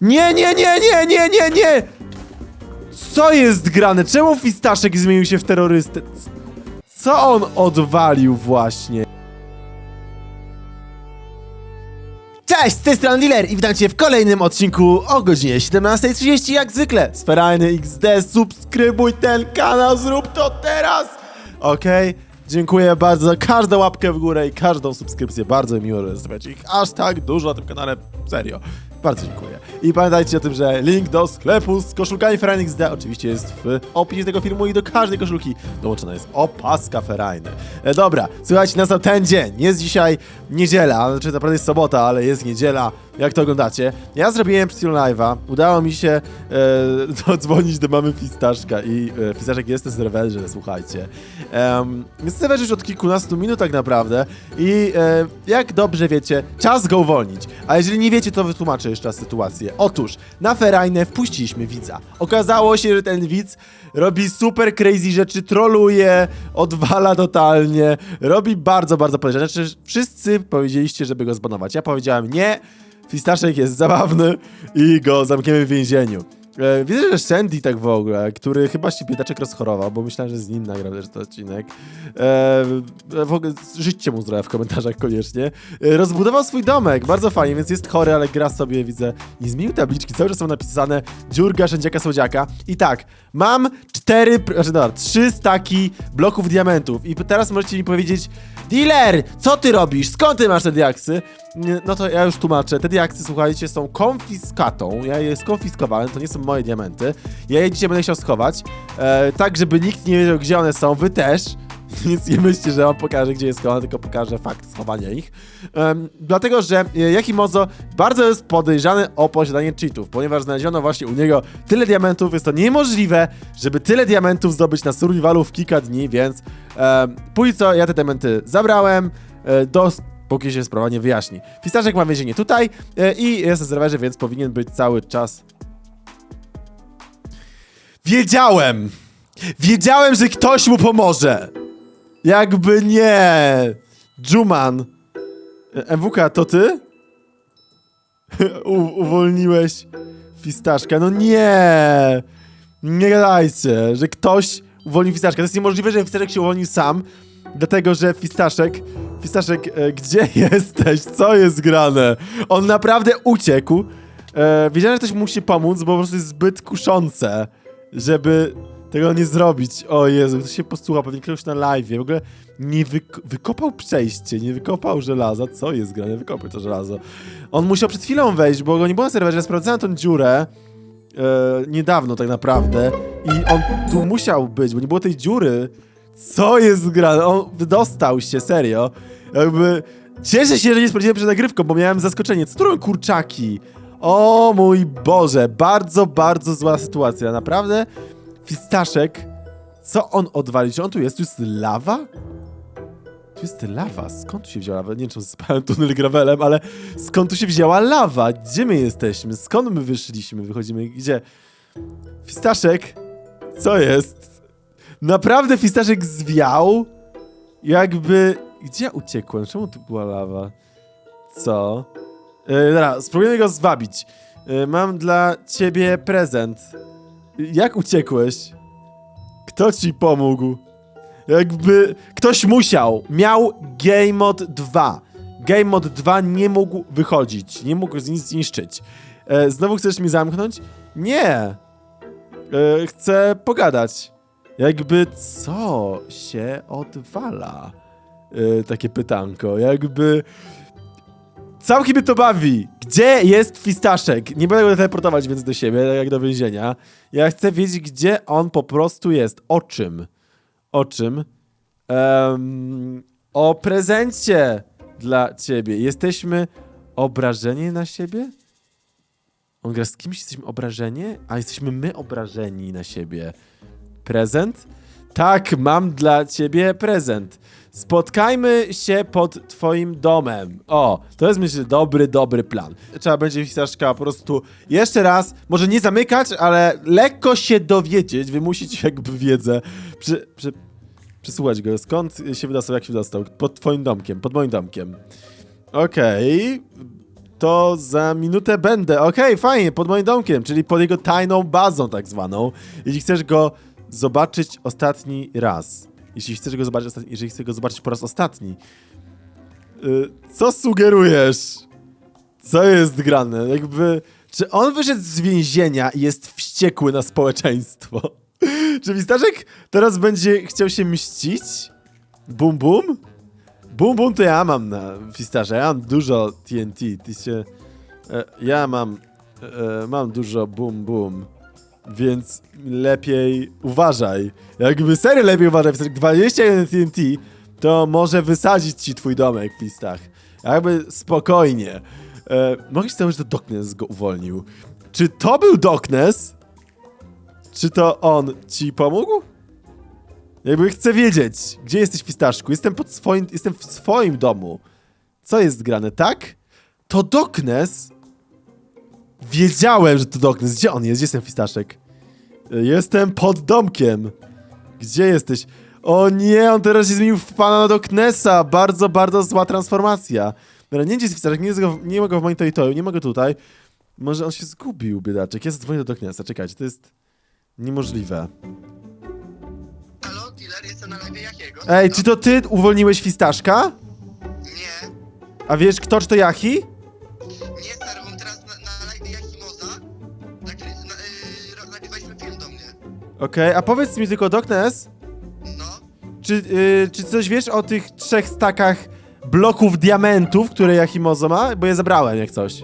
Nie, nie, nie, nie, nie, nie, nie! Co jest grane? Czemu Fistaszek zmienił się w terrorystę? Co on odwalił właśnie? Cześć, z tej strony Dealer i witam cię w kolejnym odcinku o godzinie 17.30 jak zwykle. Sferajny XD, subskrybuj ten kanał, zrób to teraz! Okej, dziękuję bardzo za każdą łapkę w górę i każdą subskrypcję. Bardzo mi miło, że zostawiacie ich aż tak dużo na tym kanale. Serio. Bardzo dziękuję. I pamiętajcie o tym, że link do sklepu z koszulkami Ferrari XD oczywiście jest w opisie tego filmu i do każdej koszulki dołączona jest opaska Ferrari. E, dobra, słuchajcie, nastał ten dzień. Jest dzisiaj niedziela, znaczy naprawdę jest sobota, ale jest niedziela. Jak to oglądacie? Ja zrobiłem przed live'a. Udało mi się e, dodzwonić do mamy Fistaszka i e, Fistaszek jest na serwerze, słuchajcie. Um, jest serwerze już od kilkunastu minut tak naprawdę i e, jak dobrze wiecie, czas go uwolnić. A jeżeli nie wiecie, to wytłumaczę jeszcze raz sytuację. Otóż, na Ferajnę wpuściliśmy widza. Okazało się, że ten widz robi super crazy rzeczy, troluje, odwala totalnie, robi bardzo, bardzo podejrzane rzeczy. Wszyscy powiedzieliście, żeby go zbanować. Ja powiedziałem nie, Fistaszek jest zabawny i go zamkniemy w więzieniu. E, widzę, że Sandy tak w ogóle, który chyba się biedaczek rozchorował, bo myślałem, że z nim nagram też ten odcinek. E, w ogóle życie mu zdrowia w komentarzach koniecznie. E, rozbudował swój domek, bardzo fajnie, więc jest chory, ale gra sobie, widzę, nie zmienił tabliczki, cały czas są napisane dziurka, szędziaka, słodziaka. I tak, mam cztery, znaczy dobra, trzy staki bloków diamentów i teraz możecie mi powiedzieć, dealer, co ty robisz, skąd ty masz te diaksy? No to ja już tłumaczę. Te diaksy, słuchajcie, są konfiskatą. Ja je skonfiskowałem, to nie są moje diamenty. Ja je dzisiaj będę chciał schować, e, tak żeby nikt nie wiedział, gdzie one są. Wy też. Więc nie myślcie, że wam pokażę, gdzie jest schowane, tylko pokażę fakt schowania ich. Em, dlatego, że e, Jakimozo bardzo jest podejrzany o posiadanie cheatów, ponieważ znaleziono właśnie u niego tyle diamentów. Jest to niemożliwe, żeby tyle diamentów zdobyć na survivalu w kilka dni, więc em, póki co ja te diamenty zabrałem e, do póki się sprawa nie wyjaśni. Fistaszek ma więzienie tutaj e, i jest na serwerze, więc powinien być cały czas. Wiedziałem! Wiedziałem, że ktoś mu pomoże! Jakby nie! Juman! E, MWK, to ty? U uwolniłeś Fistaszka. No nie! Nie gadajcie, że ktoś uwolnił Fistaszka. To jest niemożliwe, że Fistaszek się uwolnił sam, dlatego że Fistaszek... Fistaszek, e, gdzie jesteś? Co jest grane? On naprawdę uciekł. E, wiedziałem, że ktoś mu musi pomóc, bo po prostu jest zbyt kuszące, żeby tego nie zrobić. O Jezu, ktoś się posłucha, pewnie ktoś na live. W ogóle nie wyk wykopał przejście, nie wykopał żelaza. Co jest grane? Wykopaj to żelazo. On musiał przed chwilą wejść, bo go nie było na serwerze. Sprawdzałem tą dziurę e, niedawno tak naprawdę i on tu musiał być, bo nie było tej dziury. Co jest grane? On wydostał się, serio. Jakby... Cieszę się, że nie sprawdziłem przed nagrywką, bo miałem zaskoczenie. Co tu kurczaki? O mój Boże, bardzo, bardzo zła sytuacja, naprawdę. Fistaszek, co on odwalił? Czy on tu jest? Tu jest lawa? Tu jest lawa, skąd tu się wzięła lawa? Nie wiem, czy spałem tunel gravelem, ale skąd tu się wzięła lawa? Gdzie my jesteśmy? Skąd my wyszliśmy? Wychodzimy, gdzie? Fistaszek, co jest? Naprawdę Fistaszek zwiał? Jakby... Gdzie ja uciekłem? Czemu tu była lawa? Co? Yy, dobra, spróbujemy go zwabić. Yy, mam dla ciebie prezent. Jak uciekłeś? Kto ci pomógł? Jakby ktoś musiał. Miał Game Mod 2. Game Mod 2 nie mógł wychodzić. Nie mógł nic zniszczyć. E, znowu chcesz mi zamknąć? Nie. Chcę pogadać. Jakby co się odwala? E, takie pytanko. Jakby... Całkiem mnie to bawi. Gdzie jest Fistaszek? Nie będę go teleportować więc do siebie, tak jak do więzienia. Ja chcę wiedzieć, gdzie on po prostu jest. O czym? O czym? Em, o prezencie dla ciebie. Jesteśmy obrażeni na siebie? On gra z kimś, jesteśmy obrażeni? A jesteśmy my obrażeni na siebie. Prezent? Tak, mam dla ciebie prezent. Spotkajmy się pod twoim domem. O, to jest myślę dobry, dobry plan. Trzeba będzie Fistaszka po prostu jeszcze raz, może nie zamykać, ale lekko się dowiedzieć, wymusić jakby wiedzę. Przy, przy, przysłuchać go. Skąd się wydostał, jak się wydostał? Pod twoim domkiem, pod moim domkiem. Okej. to za minutę będę. Okej, fajnie, pod moim domkiem, czyli pod jego tajną bazą tak zwaną. Jeśli chcesz go zobaczyć ostatni raz, jeśli chcesz go zobaczyć, jeżeli chcesz go zobaczyć po raz ostatni, y, co sugerujesz? Co jest grane? Jakby, czy on wyszedł z więzienia i jest wściekły na społeczeństwo? Czy Wistaszek teraz będzie chciał się mścić? Bum bum? Bum bum to ja mam na Fistarze, ja mam dużo TNT, ty się... E, ja mam... E, mam dużo bum bum, więc lepiej uważaj. Jakby serio lepiej uważaj, Fistarz, 21 TNT to może wysadzić ci twój domek, Fistach. Jakby spokojnie. E, mogę się że to Doknes go uwolnił. Czy to był Doknes? Czy to on ci pomógł? Jakby chcę wiedzieć, gdzie jesteś, Fistaszku? Jestem pod swoim, jestem w swoim domu. Co jest grane, tak? To Doknes? Wiedziałem, że to Doknes. Gdzie on jest? Gdzie jestem, Fistaszek? Y, Jestem pod domkiem. Gdzie jesteś? O nie, on teraz się zmienił w pana Doknesa. Bardzo, bardzo zła transformacja. Dobra, nie gdzie jest Fistaszek, nie, jest go, nie ma go w moim teritorium, nie ma go tutaj. Może on się zgubił, biedaczek. Ja zadzwonię do Doknesa, czekajcie, to jest niemożliwe. Halo, dealer, jestem na lewie jakiego? Ej, czy to ty uwolniłeś Fistaszka? Nie, A wiesz kto, czy to Yahi? Okej, a powiedz mi tylko, Doknes, No, czy, yy, czy coś wiesz o tych trzech stakach bloków diamentów, które Yahimozo ma? Bo je zabrałem jak coś.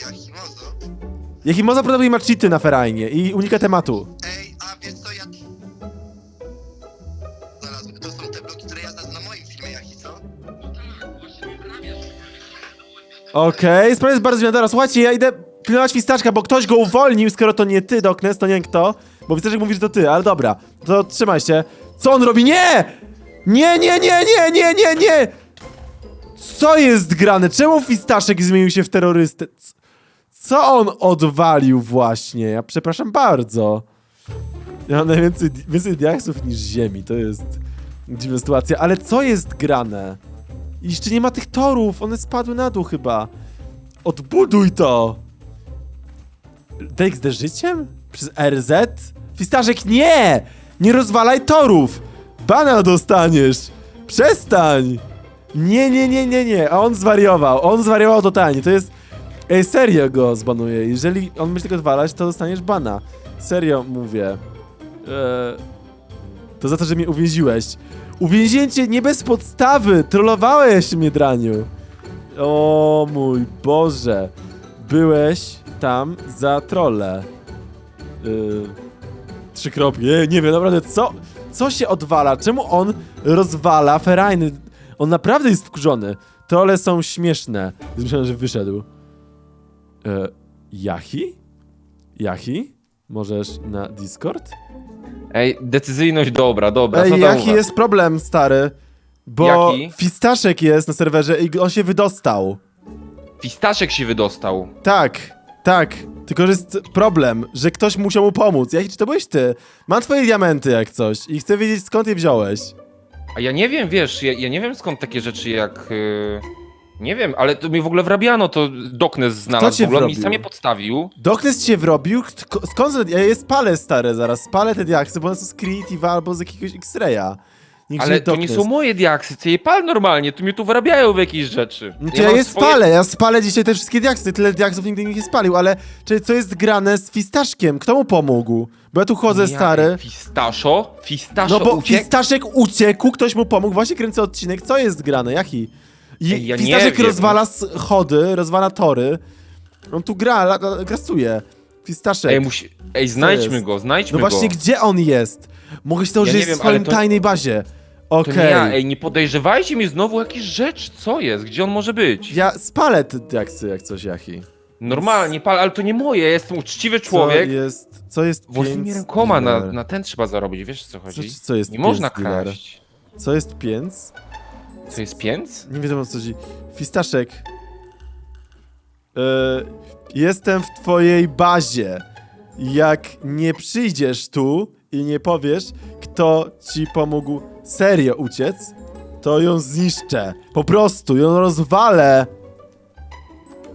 Jakimozo. Yahimozo prawdopodobnie ma cheaty na ferajnie i unika tematu. Ej, a wiesz co, ja... Znalazłem, to są te bloki, które ja znalazłem na moim filmie, co? Okej, sprawa jest bardzo zmiana. Słuchajcie, ja idę pilnować Fistaszka, bo ktoś go uwolnił, skoro to nie ty, Doknes, to nie wiem kto. Bo mówi, że to ty, ale dobra. To trzymaj się. Co on robi? Nie! Nie, nie, nie, nie, nie, nie, nie! Co jest grane? Czemu Fistaszek zmienił się w terrorystę? Co on odwalił właśnie? Ja przepraszam bardzo. Ja mam najwięcej więcej diaksów niż ziemi, to jest dziwna sytuacja. Ale co jest grane? I Jeszcze nie ma tych torów, one spadły na dół chyba. Odbuduj to! DXD życiem? Przez RZ? Fistaszek, nie! Nie rozwalaj torów! Bana dostaniesz! Przestań! Nie, nie, nie, nie, nie, a on zwariował, on zwariował totalnie, to jest... Ej, serio go zbanuję, jeżeli on będzie tego odwalać, to dostaniesz bana. Serio mówię. Eee, to za to, że mnie uwięziłeś. Uwięziłem cię nie bez podstawy! Trollowałeś mnie, Draniu! O mój Boże! Byłeś tam za trolle. Yy, trzy kropki. Nie, nie wiem, naprawdę, co, co się odwala? Czemu on rozwala ferajny? On naprawdę jest wkurzony. Trolle są śmieszne. Myślałem, że wyszedł. E, Yahi? Yahi? Możesz na Discord? Ej, decyzyjność dobra, dobra. Ej, jaki jest problem, stary? Bo Jaki? Fistaszek jest na serwerze i on się wydostał. Fistaszek się wydostał. Tak, tak. Tylko, że jest problem, że ktoś musiał mu pomóc. Jak, czy to byłeś ty? Mam twoje diamenty jak coś i chcę wiedzieć skąd je wziąłeś. A ja nie wiem, wiesz, ja, ja nie wiem skąd takie rzeczy jak... Yy... Nie wiem, ale to mi w ogóle wrabiano, to Doknes znalazł cię w ogóle, on mi wrobił? sam je podstawił. Doknes cię wrobił? Sk- Skąd? Ja je spalę, stare, zaraz. Spalę te diaksy, bo one są z Creative albo z jakiegoś X-Raya. Niech Ale to nie są moje diaksy, ty je pal normalnie, tu mnie tu wyrabiają w jakieś rzeczy. No to ja, mam je swoje- spalę, ja spalę dzisiaj te wszystkie diaksy, tyle diaksów nigdy nikt nie spalił, ale czy co jest grane z Fistaszkiem? Kto mu pomógł? Bo ja tu chodzę, stary. Fistaszo? Fistaszo No bo uciekł? Fistaszek uciekł, ktoś mu pomógł, właśnie kręcę odcinek, co jest grane, jaki? I Ej, ja nie Fistaszek wiem. rozwala schody, rozwala tory. On tu gra, la, la, grasuje. Fistaszek. Ej, musi... Ej, znajdźmy jest? go, znajdźmy no go. właśnie, gdzie on jest? Mogę się to, Ja że nie jest w swoim to- tajnej bazie. To Okej. nie ja, ej, nie podejrzewajcie mnie znowu o jakieś rzecz, co jest, gdzie on może być? Ja spalę te diaksy jak coś, Jachi. Normalnie, pal, ale to nie moje, ja jestem uczciwy Co człowiek. jest, co jest Własnymi rękoma na, na ten trzeba zarobić, wiesz o co Co, chodzi? co jest Nie można dealer? kraść. Co jest pięc? Co jest pięc? Nie wiadomo o co chodzi. Fistaszek. E, jestem w twojej bazie. Jak nie przyjdziesz tu i nie powiesz, kto ci pomógł serio uciec, to ją zniszczę. Po prostu, ją rozwalę.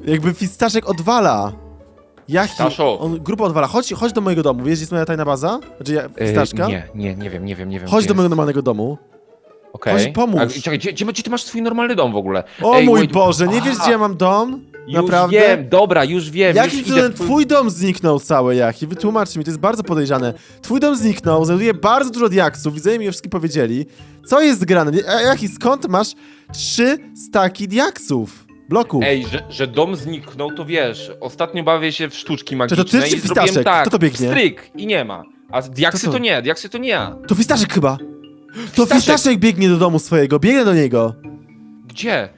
Jakby fistaszek odwala. Jachi, Fistaszo. on odwala. Chodź, chodź do mojego domu. Wiesz, gdzie jest moja tajna baza? Znaczy ja, fistaszka? nie, nie, nie wiem, nie wiem, nie wiem. Chodź gdzie do mojego jest. normalnego domu. Okej. Chodź, pomóż. A, czekaj, gdzie, gdzie, gdzie ty masz swój normalny dom w ogóle? O Ej, mój wait- Boże, nie wiesz A, gdzie ja mam dom? Już Naprawdę? wiem, dobra, już wiem. Jakim już idę cudem w twój- dom zniknął cały, Jachi? Wytłumacz mi, to jest bardzo podejrzane. Twój dom zniknął, znajduje bardzo dużo diaksów, widzę mi już wszystkim powiedzieli. Co jest grane? Jachi, skąd masz trzy staki diaksów? Bloków. Ej, że, że dom zniknął, to wiesz, ostatnio bawię się w sztuczki to magiczne ty czy i zrobiłem Fistaszek? tak, Kto to biegnie? stryk i nie ma. A diaksy to? to nie, diaksy to nie ja. To Fistaszek chyba. To Fistaszek. Fistaszek biegnie do domu swojego, biegnie do niego. Gdzie?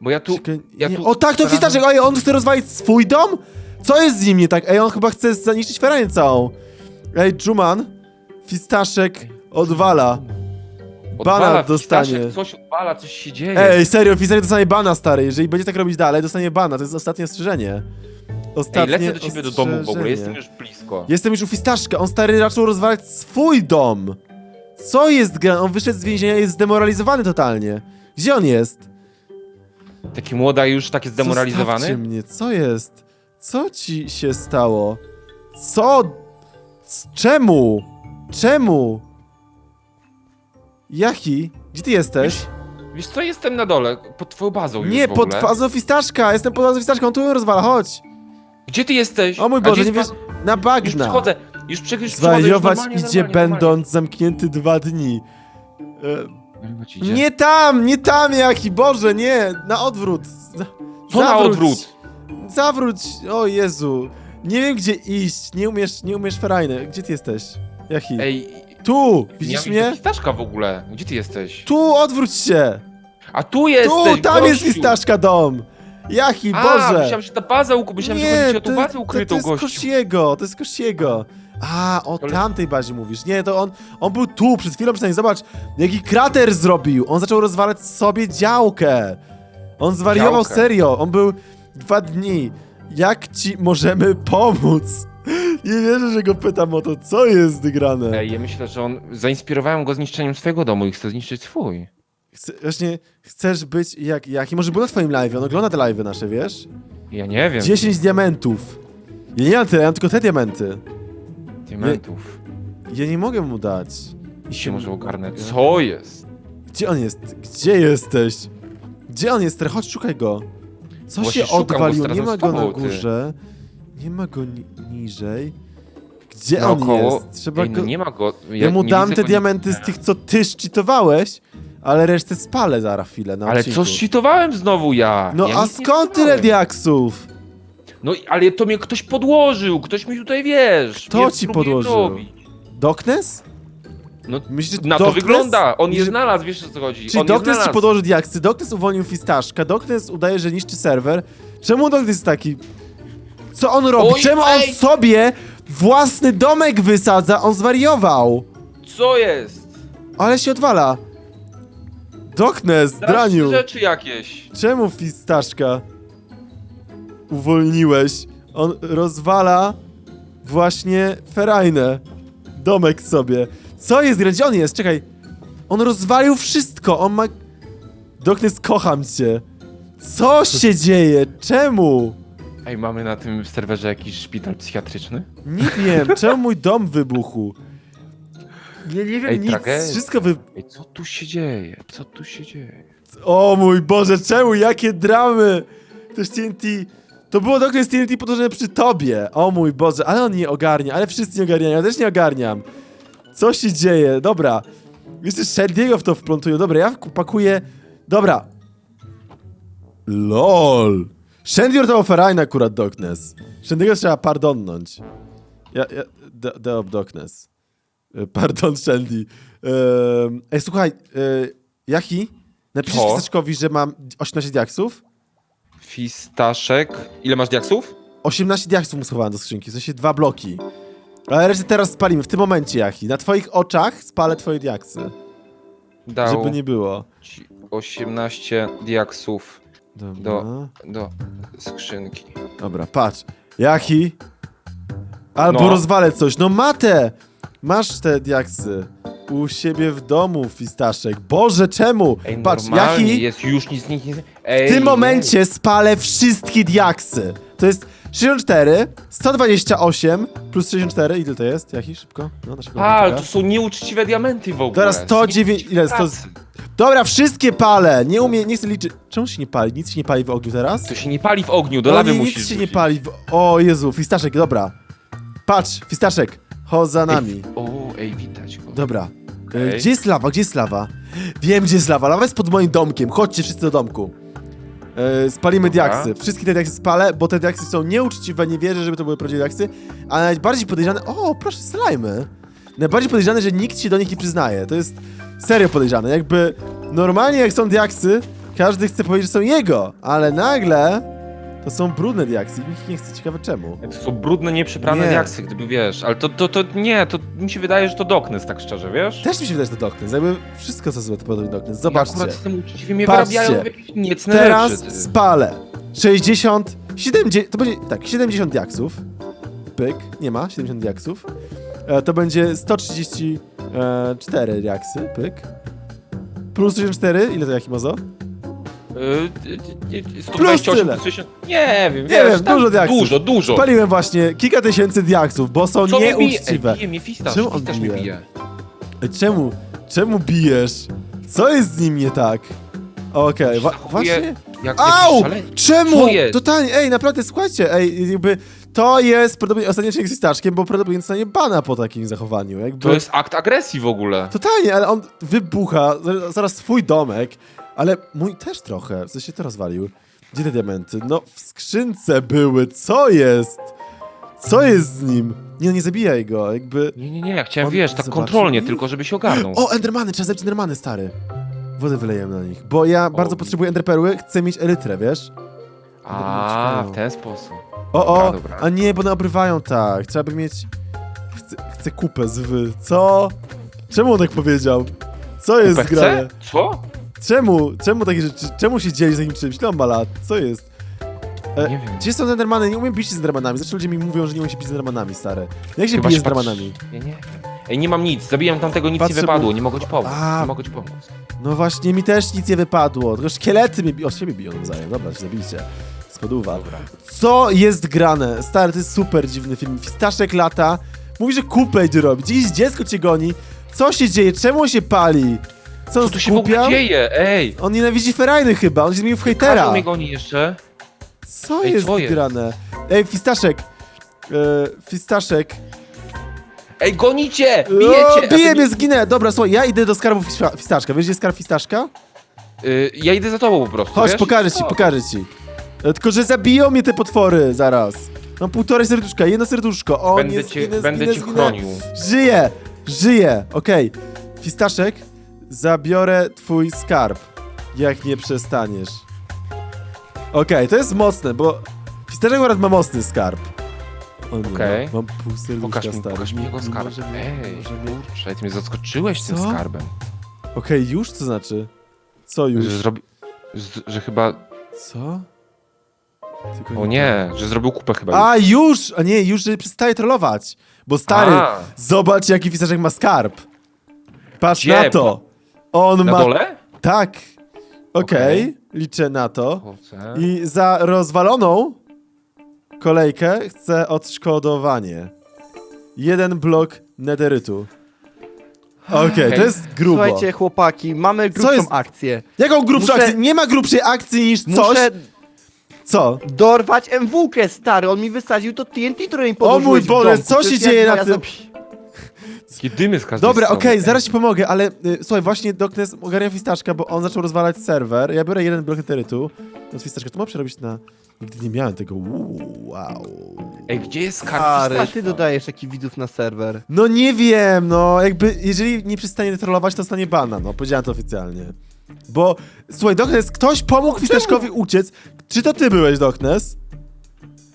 Bo ja tu... Czekaj, ja nie. tu O tak, to staram- Fistaszek, oj, on chce rozwalić swój dom? Co jest z nim nie tak? Ej, on chyba chce zaniszczyć feraję całą. Ej, Juman, Fistaszek odwala. Odwala, Bana dostanie. Coś odwala, coś się dzieje. Ej, serio, Fistaszek dostanie bana, stary. Jeżeli będzie tak robić dalej, dostanie bana. To jest ostatnie ostrzeżenie. Ej, Ostatnie lecę do ciebie do domu w ogóle, ostrzeżenie. jestem już blisko. Jestem już u Fistaszka, on stary raczył rozwalać swój dom. Co jest gra? On wyszedł z więzienia i jest zdemoralizowany totalnie. Gdzie on jest? Taki młoda już tak jest zdemoralizowany? Zostawcie mnie, co jest? Co ci się stało? Co? C- Czemu? Czemu? Jachi? Gdzie ty jesteś? Wiesz co, jestem na dole, pod twoją bazą już Nie, w pod fazą Fistaszka, jestem pod fazą Fistaszka, on tu ją rozwala, chodź. Gdzie ty jesteś? O mój A Boże, gdzie nie wiesz, na Już bagna. przychodzę, już, przy, już przychodzę, już Zwariować normalnie, idzie normalnie, będąc zamknięty dwa dni. E, Idzie. Nie tam, nie tam jaki, Boże, nie, na odwrót. Za- Co na odwrót? Zawróć, o Jezu. Nie wiem gdzie iść, nie umiesz, nie umiesz ferajny. Gdzie ty jesteś? Jaki? Ej, Tu, widzisz mam mnie? pistaszka w ogóle. Gdzie ty jesteś? Tu, odwróć się. A tu jesteś, Tu, tam jest gościu. fistaszka dom. Jaki, A, Boże. myślałem, że ta baza, uk- myślałem, że chodzi o tą to, bazę to, ukrytą, to jest gościu. Kosiego, to jest Kosiego. A, o tamtej bazie mówisz. Nie, to on, on był tu, przed chwilą przynajmniej, zobacz, jaki krater zrobił. On zaczął rozwalać sobie działkę. On zwariował Działkę. serio, on był dwa dni. Jak ci możemy pomóc? Nie wierzę, że go pytam o to, co jest grane. Ej, ja myślę, że on... Zainspirowałem go zniszczeniem swojego domu i chce zniszczyć swój. Chce, właśnie, chcesz być jak, jak... I może był na twoim live, on ogląda te live'y nasze, wiesz? Ja nie wiem. 10 diamentów. Ja nie mam tyle, ja mam tylko te diamenty. Diamentów. Ja nie mogę mu dać. I się może ogarnę. Co jest? Gdzie on jest? Gdzie jesteś? Gdzie on jest? Chodź, szukaj go. Co Właśnie się szukam go odwaliło? razem Nie ma go na tobą, ty. górze. Nie ma go ni niżej. Gdzie Naokoło. on jest? Trzeba Ej, no go... nie ma go. Ja, mu nie dam widzę te go diamenty z tych, co ty szczytowałeś, ale resztę spalę zaraz chwilę na Ale odcinku. co cheatowałem znowu ja? No ja a nic nie skąd tyle cheatowałem. diaksów? No ale to mnie ktoś podłożył, ktoś mi tutaj wiesz. Kto mnie ci próbuje podłożył? robić. Doknes? No Myślisz, że na to Doknes- wygląda. On je Myślisz, znalazł, wiesz o co chodzi. Czyli on je Doknes ci znalazł. podłożył diaksy, Doknes uwolnił fistaszka, Doknes udaje, że niszczy serwer. Czemu Doknes jest taki? Co on robi? Oj, Czemu on ej! sobie własny domek wysadza? On zwariował! Co jest? Ale się odwala. Doknes, Straszne draniu! rzeczy jakieś. Czemu fistaszka uwolniłeś? On rozwala właśnie ferajnę. Domek sobie. Co jest? Gdzie on jest? Czekaj. On rozwalił wszystko. On ma... Doknes, kocham cię. Co się dzieje? Czemu? Ej, mamy na tym serwerze jakiś szpital psychiatryczny? Nie wiem. Czemu mój dom wybuchł? Nie, nie wiem Ej, nic. tragedia. Wszystko wy... Ej, co tu się dzieje? Co tu się dzieje? O mój Boże, czemu? Jakie dramy! Też TNT... To było Doknes TNT podłożone przy tobie. O mój Boże, ale on nie ogarnia, ale wszyscy nie ogarniają, ja też nie ogarniam. Co się dzieje? Dobra. Jeszcze Shandiego w to wplątują. Dobra, ja pakuję... Dobra. LOL. Shandy to ferajna akurat Doknes. Shandiego trzeba pardonnąć. Ja, ja... Of Doknes. E, Pardon, Shandy. Ehm, Ej, słuchaj, e, Jachi, napiszesz Co? Fistaszkowi, że mam 18 diaksów? Fistaszek. Ile masz diaksów? 18 diaksów mu schowałem do skrzynki, w sensie dwa bloki. Ale resztę teraz spalimy, w tym momencie, Jachi. Na twoich oczach spalę twoje diaksy, Dał żeby nie było. ci 18 diaksów Dobra, Do- do skrzynki. dobra, patrz. Jachi, albo No. rozwalę coś. No matę! Masz te diaksy. U siebie w domu, Fistaszek. Boże, czemu? Ej, Patrz, normalnie Jaki jest już nic, nic, nic. w Ej, tym nie. momencie spalę wszystkie diaksy. To jest 64, 128 plus 64. Ile to jest? Jaki? Szybko? No, naszego komputera. to są nieuczciwe diamenty w ogóle. Teraz Są 109 nieuczciwe ile? Pracy. Dobra, wszystkie palę. Nie umie, nie chcę liczyć. Czemu się nie pali? Nic się nie pali w ogniu teraz? To się nie pali w ogniu, do lawy musisz nic się nie pali. W... O Jezu, Fistaszek, dobra. Patrz, Fistaszek, chodź za nami. Ej, o, ej, widać go. Dobra. E, Okej. Gdzie jest lawa? Gdzie jest lawa? Wiem, gdzie jest lawa. Lawa jest pod moim domkiem. Chodźcie wszyscy do domku. E, spalimy Dobra. diaksy. Wszystkie te diaksy spalę, bo te diaksy są nieuczciwe, nie wierzę, żeby to były prawdziwe diaksy. A najbardziej podejrzane... O, proszę, slajmy. Najbardziej podejrzane, że nikt się do nich nie przyznaje. To jest serio podejrzane. Jakby normalnie jak są diaksy, każdy chce powiedzieć, że są jego, ale nagle to są brudne diaksy. Nikt nie chce, ciekawe czemu. To są brudne, nieprzyprane Nie. diaksy, gdyby wiesz. Ale to, to, to nie, to mi się wydaje, że to Doknes, tak szczerze, wiesz? Też mi się wydaje, że to Doknes. Jakby wszystko, co złe, to podobnie Doknes. Ja Zobaczcie. Akurat jestem uczciwie mnie Patrzcie. wyrabiają w jakieś niecne Teraz rzeczy. spalę 60, 70, to będzie tak, 70 diaksów. Pyk, nie ma 70 diaksów. E, to będzie 134 diaksy, pyk. Plus 64, ile to Jakimozo? Y, y, y, Plus 128, tyle. plus 60. Nie wiem, Nie wiesz, wiem, dużo diaksów. Dużo, dużo. Spaliłem właśnie kilka tysięcy diaksów, bo są Co bije? nieuczciwe. Bije mnie fistasz, Czemu on fistasz mnie bije? Czemu? Czemu bijesz? Co jest z nim nie tak? Okej, wa- Zachowuje właśnie... Jak, Au! jakiś szaleniec. Czemu? Co jest? Totalnie, ej, naprawdę, słuchajcie, ej, jakby to jest prawdopodobnie ostatni odcinek z Staszkiem, bo prawdopodobnie dostanie bana po takim zachowaniu, jakby... To jest akt agresji w ogóle. Totalnie, ale on wybucha, zaraz swój domek, ale mój też trochę, w sensie to rozwalił. Gdzie te diamenty? No, w skrzynce były, co jest? Co jest z nim? Nie, no nie zabijaj go, jakby... Nie, nie, nie, ja chciałem, On wiesz, tak zobaczył kontrolnie, tylko żeby się ogarnął. O, endermany, trzeba zabić endermany, stary. Wodę wylejemy na nich, bo ja bardzo potrzebuję enderperły, chcę mieć elytrę, wiesz? A, w ten sposób. O, o, Dobra, dobra. a nie, bo one obrywają tak. Trzeba by mieć... Chcę, chcę kupę z wy. Co? Czemu on tak powiedział? Co jest PHC? grane? Co? Czemu? Czemu takie rzeczy? Czemu się dzieje z takim czymś? Ile on ma lat? Co jest? E, Nie wiem. Gdzie są Endermany? Nie umiem bić się z Endermanami. Zawsze ludzie mi mówią, że nie umiem się bić z Endermanami, stary. Jak się Chyba bije się z Endermanami? Ja nie wiem. Ej, nie mam nic, zabijam tamtego, nic Patrzę, nie wypadło, bo- nie mogę ci pomóc, A. nie mogę ci pomóc. No właśnie, mi też nic nie wypadło. Tylko szkielety mnie biją. O, siebie biją nawzajem. Dobra, się zabijcie. Spoduwa. Co jest grane? Stary, to jest super dziwny film. Fistaszek lata. Mówi, że kupę idzie robić. Jakieś dziecko cię goni. Co się dzieje? Czemu on się pali? Co, Co tu się w ogóle dzieje? Ej! On nienawidzi ferajny chyba. On się zmienił w hejtera. Każdy mnie goni jeszcze. Co Ej, jest co jest? grane? Ej, Fistaszek. E, fistaszek. Ej, gonicie! O, Bijecie! bije A ty mnie, nie- zginę. Dobra, słuchaj, ja idę do skarbu fista- Fistaszka. Wiesz, gdzie jest skarb Fistaszka? Y, ja idę za tobą po prostu, Chodź, wiesz? pokażę ci, pokażę ci. E, Tylko, że zabiją mnie te potwory zaraz. Mam półtorej serduszka, jedno serduszko. O, Będę nie cię, zginę, będę zginę, cię zginę. chronił. Żyję! Żyję! Okej. Fistaszek, zabiorę twój skarb, jak nie przestaniesz. Okej, to jest mocne, bo Fistaszek akurat ma mocny skarb. O nie, Okej. mam pół serduszka, Pokaż mi, stary. pokaż mi jego nie skarb. może mnie- Ej, może kurczę, ty mnie zaskoczyłeś tym Co? skarbem. Okej, już? Co znaczy? Co już? Że zrobi... z- Że chyba... Co? Tylko O nie, że zrobił kupę chyba. A, już! A nie, już że przestaje trollować. Bo stary, A. zobacz jaki Fistaszek ma skarb. Patrz Gdzie? na to. On Na ma... dole? Tak. Okej, Okej. liczę na to. I za rozwaloną kolejkę chcę odszkodowanie. Jeden blok nederytu. Okej, to Okej. jest grubo. Słuchajcie, chłopaki, mamy grubszą jest- akcję. Jaką grubszą Muszę- akcję? Nie ma grubszej akcji niż coś. Muszę Co? dorwać MWK, stary. On mi wysadził to TNT, które mi O podłożyłeś mój w Boże, co się dzieje na tym? zap- Takie dymy z każdej Dobra, strony. okej, zaraz ci pomogę, ale y, słuchaj, właśnie Doknes ogarnia Fistaszka, bo on zaczął rozwalać serwer. Ja biorę jeden blok nederytu od Fistaszka. To ma przerobić na... Nigdy nie miałem tego. Uuu, wow. Ej, gdzie jest Stary, Fistaszka? ty dodajesz takich widzów na serwer. No nie wiem, no jakby, jeżeli nie przestanie trollować, to stanie bana, no, powiedziałem to oficjalnie. Bo, słuchaj, Doknes, ktoś pomógł Fistaszkowi uciec. Czy to ty byłeś, Doknes?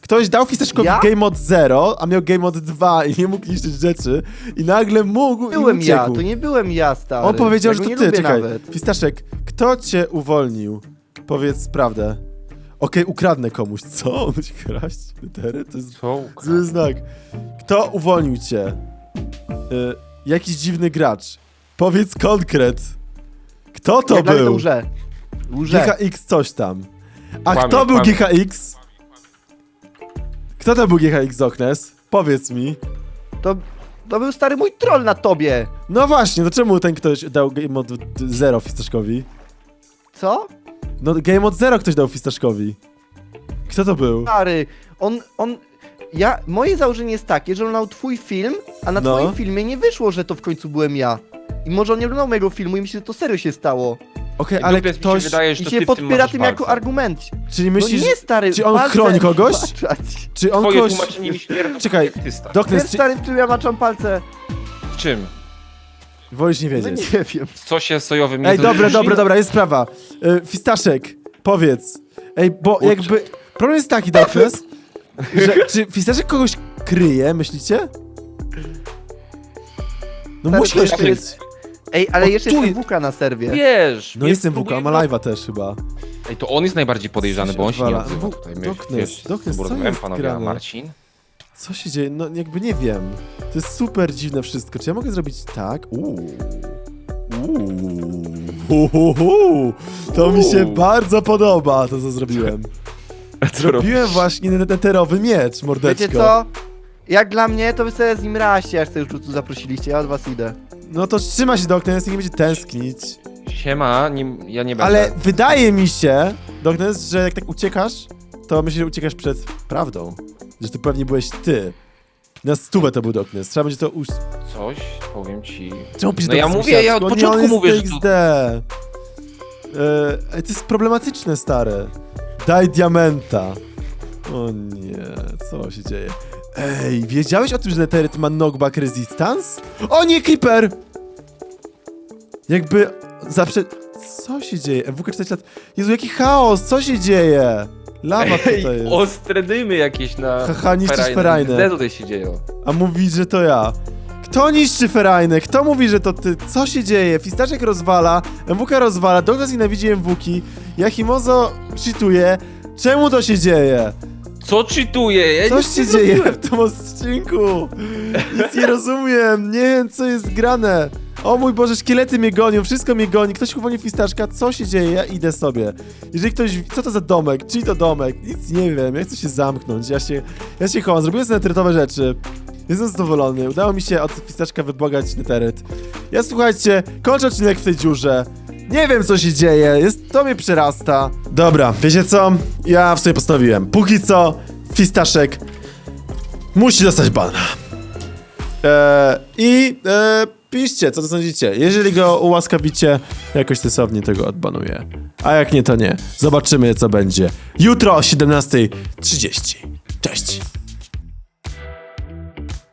Ktoś dał Fistaszkowi Ja? Game Mode 0, a miał Game Mode 2 i nie mógł niszczyć rzeczy i nagle mógł Byłem i ja, uciekł. to nie byłem ja, stary. On powiedział, ja że go to nie ty, lubię czekaj. Nawet. Fistaszek, kto cię uwolnił? Powiedz prawdę. Okej, ukradnę komuś. Co? On będzie kraść? Litery? To jest Co? zły znak. Kto uwolnił cię? Y, jakiś dziwny gracz. Powiedz konkret. Kto to Jak dla mnie był? Łże. Łże. GHX coś tam. A Kłamie, kto był kłamie. GHX? Kto to był GHX Oknes? Powiedz mi. To, to był stary mój troll na tobie. No właśnie, to czemu ten ktoś dał Game Mode 0 Fistaszkowi? Co? No Game Mode 0 ktoś dał Fistaszkowi. Kto to był? Stary, on, on... Ja, moje założenie jest takie, że on oglądał twój film, a na No. twoim filmie nie wyszło, że to w końcu byłem ja. I może on nie oglądał mojego filmu i myśli, że to serio się stało. Okej, Ale ale mi się ktoś... wydaje, że I to się ty w tym podpiera tym jako argument. Czyli myślisz, no nie, stary, czy on chroni kogoś? maczać. czy on Twoje kogoś... tłumaczenie mi śmierdzą. Czekaj. Doknes, Wiesz, czy... stary, w którym ja maczam palce? W czym? Wolisz nie No wiedzieć. nie wiem. W sosie sojowym Ej, dobra, dobra, dobra, jest sprawa. Y, Fistaszek, powiedz. Ej, bo Kurczę. jakby... Problem jest taki, Doknes, że czy Fistaszek kogoś kryje, myślicie? No Stary, musi to ktoś jeszcze kryć. jest- Ej, ale O, jeszcze tu jest jest- WK na serwie. Wiesz. No jest jestem WK, ma live'a też chyba. Ej, to on jest najbardziej podejrzany, bo on się nie Odwala. odzywa tutaj. My, Doknes, wiesz, Doknes, bo co rozmawiałem jest panowie, a grane? Marcin? Co się dzieje? No jakby nie wiem. To jest super dziwne wszystko. Czy ja mogę zrobić tak? Uuu. Uuu. Uhuhu. To mi się Uuu. bardzo podoba, to co zrobiłem. Zrobiłem właśnie neterowy miecz, mordeczko. Wiecie co? Jak dla mnie, to wy sobie z nim raście, jak sobie już tu zaprosiliście, ja od was idę. No to trzyma się Doknes, nie będzie tęsknić. Siema, nie, ja nie będę. Ale wydaje mi się, Doknes, że jak tak uciekasz, to myślę, że uciekasz przed prawdą. Że to pewnie byłeś ty. Na stówę to był Doknes. Trzeba będzie to us... Coś, powiem ci. Czemu No ja mówię, ja od początku mówię, że to- XD. E, to jest problematyczne, stare. Daj diamenta. O nie, co się dzieje? Ej, wiedziałeś o tym, że Netheryt ma knockback resistance? O nie, Creeper! Jakby zawsze... Co się dzieje? MWK 4 lat... Jezu, jaki chaos! Co się dzieje? Lawa tutaj jest. ostre dymy jakieś na... Haha, niszczysz ferajne. Gdzie tutaj się dzieją? A mówić, że to ja. Kto niszczy ferajny? Kto mówi, że to ty? Co się dzieje? Fistaszek rozwala, MWK rozwala, Douglas nienawidzi MWki, Yahimozo cheatuje. Czemu to się dzieje? Co czytuję? Ja nic się nie dzieje zrobiłem. w tym odcinku? Nic nie rozumiem, nie wiem co jest grane. O mój Boże, szkielety mnie gonią, wszystko mnie goni, ktoś uwolni fistaszka, co się dzieje? Ja idę sobie. Jeżeli ktoś, co to za domek? Czyj to domek? Nic nie wiem, ja chcę się zamknąć, ja się, ja się chowam, zrobiłem sobie rzeczy. Jestem zadowolony, udało mi się od fistaszka wybogać neteryt. Ja słuchajcie, kończę odcinek w tej dziurze. Nie wiem co się dzieje, jest, to mnie przerasta. Dobra, wiecie co? Ja w sobie postanowiłem. Póki co, fistaszek musi dostać bana. Eee, I e, piszcie, co to sądzicie. Jeżeli go ułaskawicie, jakoś stosownie tego odbanuję. A jak nie, to nie. Zobaczymy, co będzie jutro o 17.30. Cześć.